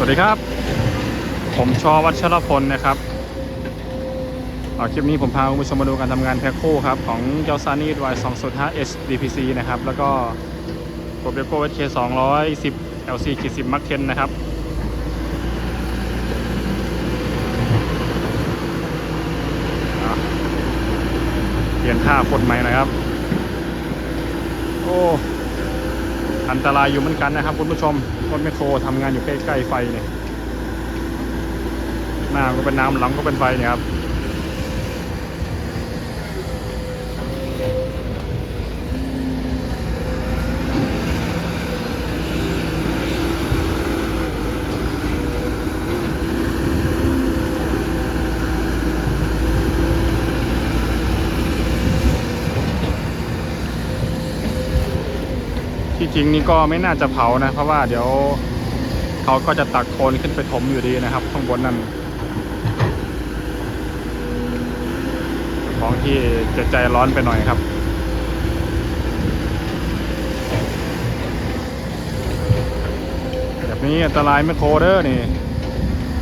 สวัสดีครับ ผมชอวัชรพลนะครับคลิปนี้ผมพาคุณผู้ชมมาดูการทำงานแพ็คคู่ครับ ของเจ้าซานี่วาย205 HDPC นะครับ แล้วก็โปรเบโก้ HK 210 LC ขีด10 Mark 10นนะครับเปลี่ยนท่าคนใหม่นะครับ โอ้ อันตรายอยู่เหมือนกันนะครับคุณผู้ชมรถแมคโครทำงานอยู่ใกล้ๆไฟเนี่ยหน้าก็เป็นน้ำหลังก็เป็นไฟเนี่ยครับ ริงนี่ก็ไม่น่าจะเผานะ เพราะว่าเดี๋ยวเขาก็จะตักโคลนขึ้นไปถมอยู่ดีนะครับ ข้างบนนั่นของที่จะใจร้อนไปหน่อยครับแบบนี้อันตรายไม่โคเด้อนี่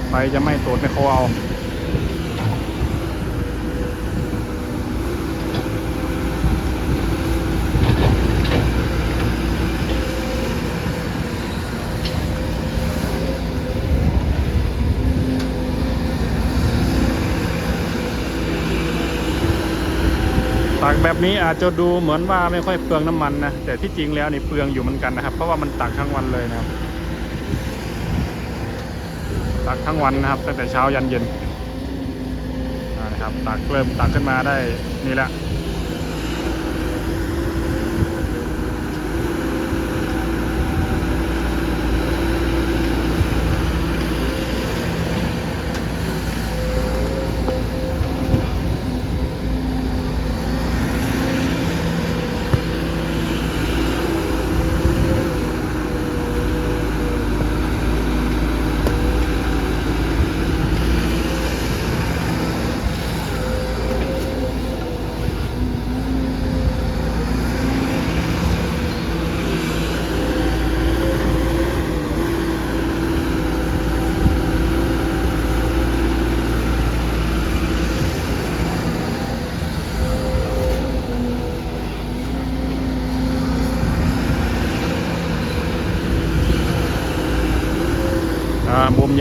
ไฟจะไหม่ตูดไม่โคเอา แบบนี้อาจจะดูเหมือนว่าไม่ค่อยเปลืองน้ำมันนะแต่ที่จริงแล้วนี่เปลืองอยู่เหมือนกันนะครับ เพราะว่ามันตักทั้งวันเลยนะครับตักทั้งวันนะครับตั้งแต่เช้ายันเย็นนะครับตักเริ่มตักขึ้นมาได้นี่แหละ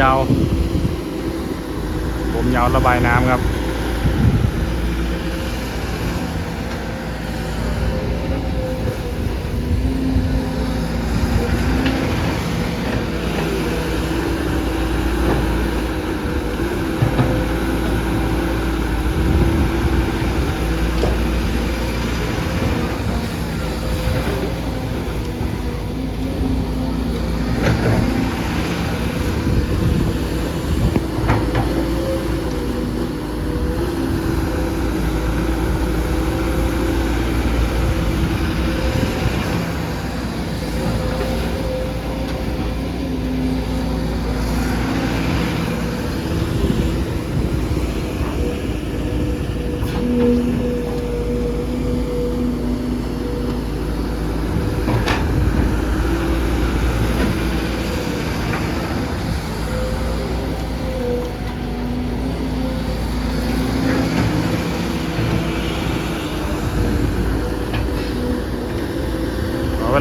ยาว ผมยาวระบายน้ำครับ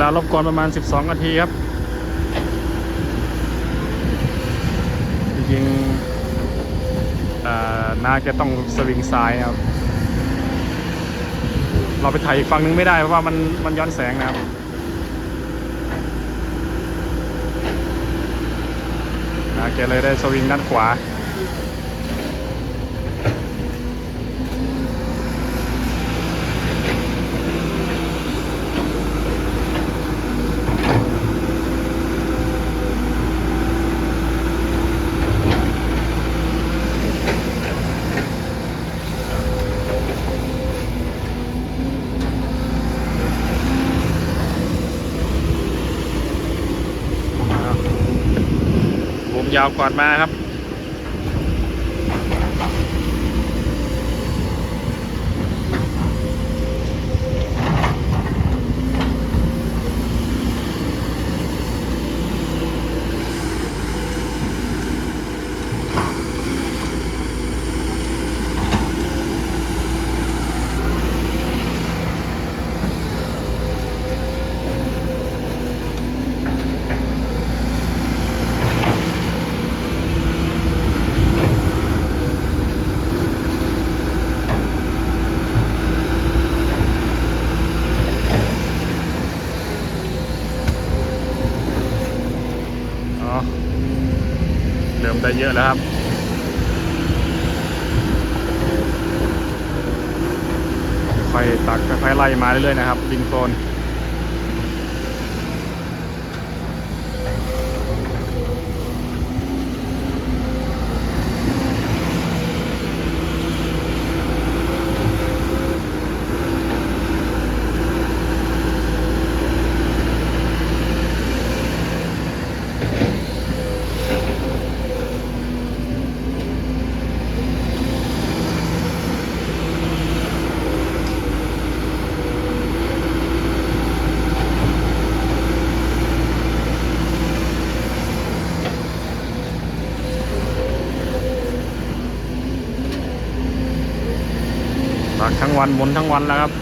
ลารบกวนประมาณ 12 นาทีครับ จริงๆเอ่อนาจะต้องสวิงซ้ายครับ เราไปถ่ายอีกฝั่งนึงไม่ได้เพราะว่ามันมันย้อนแสงนะครับนาแกเลยได้สวิงด้านขวา ยาวก่อนมาครับ เยอะแล้วครับค่อยตักค่อยไล่มาเรื่อยๆนะครับดินโคลน วันหมุนทั้งวันแล้วครับ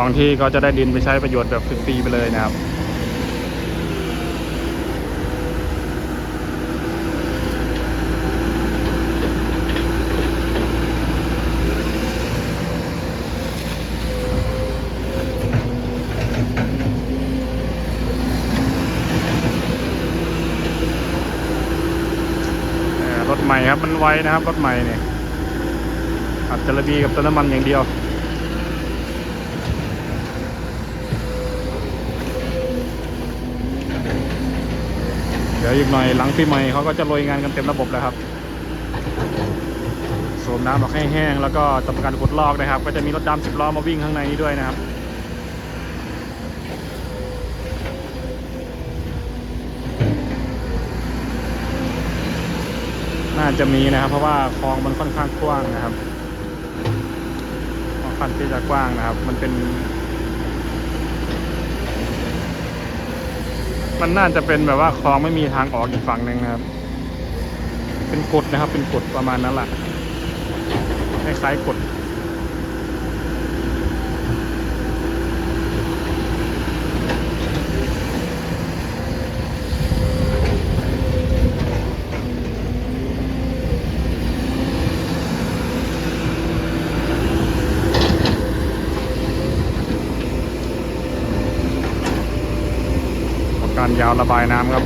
ของที่ก็จะได้ดินไปใช้ประโยชน์แบบฟรีไปเลยนะครับรถใหม่ครับมันไวนะครับรถใหม่เนี่ยอัดจระบีกับติมน้ำมันอย่างเดียว ดี๋ยวอีกหน่อยหลังปีใหม่เขาก็จะโรยงานกันเต็มระบบแล้วครับสูบน้ำออกให้แห้งแล้วก็ทำการขุดลอกนะครับ ก็จะมีรถดำสิบล้อมาวิ่งข้างในนี้ด้วยนะครับน่าจะมีนะครับ เพราะว่าคลองมันค่อนข้างกว้างนะครับค่อนข้างที่จะกว้างนะครับ มันเป็น มันน่าจะเป็นแบบว่าคลองไม่มีทางออกอีกฝั่งหนึ่งนะครับ เป็นกดนะครับ เป็นกดประมาณนั้นแหละคล้ายๆกด การยาวระบายน้ำครับ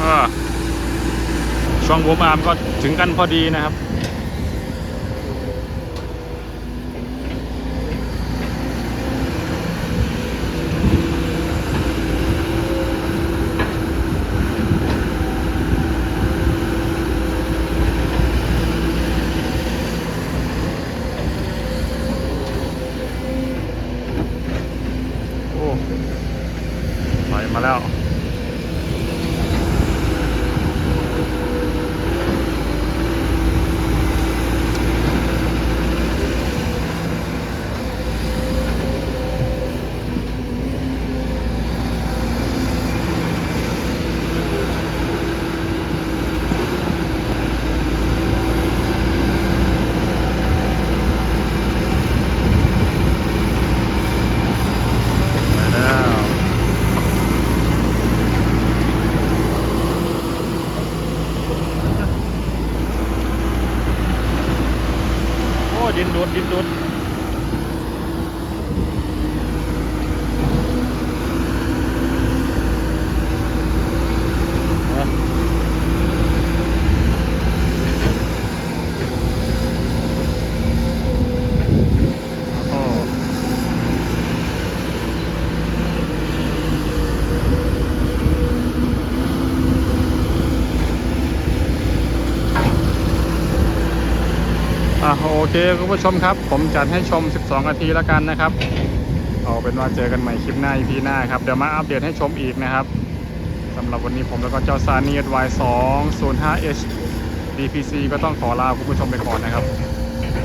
อ่า ช่วงหัวมามก็ถึงกันพอดีนะครับ ดิ้นรุดดิ้นรุด เคคุณผู้ชมครับ ผมจัดให้ชม 12 นาทีแล้วกันนะครับ เอาเป็นว่าเจอกันใหม่คลิปหน้า EP หน้าครับ เดี๋ยวมาอัปเดตให้ชมอีกนะครับสำหรับวันนี้ผมแล้วก็เจ้าซานี Y2 05H DPC ก็ต้องขอลาคุณผู้ชมไปก่อนนะครับ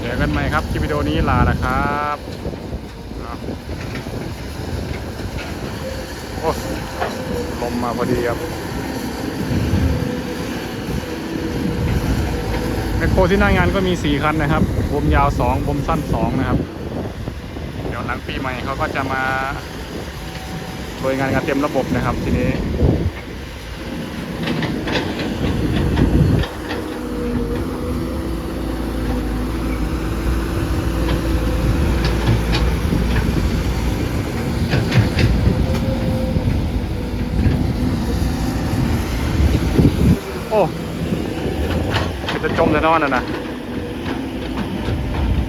เจอกันใหม่ครับคลิปวิดีโอนี้ลาแล้วครับโอ้ลมมาพอดีครับแมคโครที่หน้างานก็มี 4 คันนะครับ มยาว2บมสั้น2นะครับ เดี๋ยวหลังปีใหม่เขาก็จะมาโดยงานกันเต็มระบบนะครับทีนี้โอ้จะจมแต่นอนอะนะ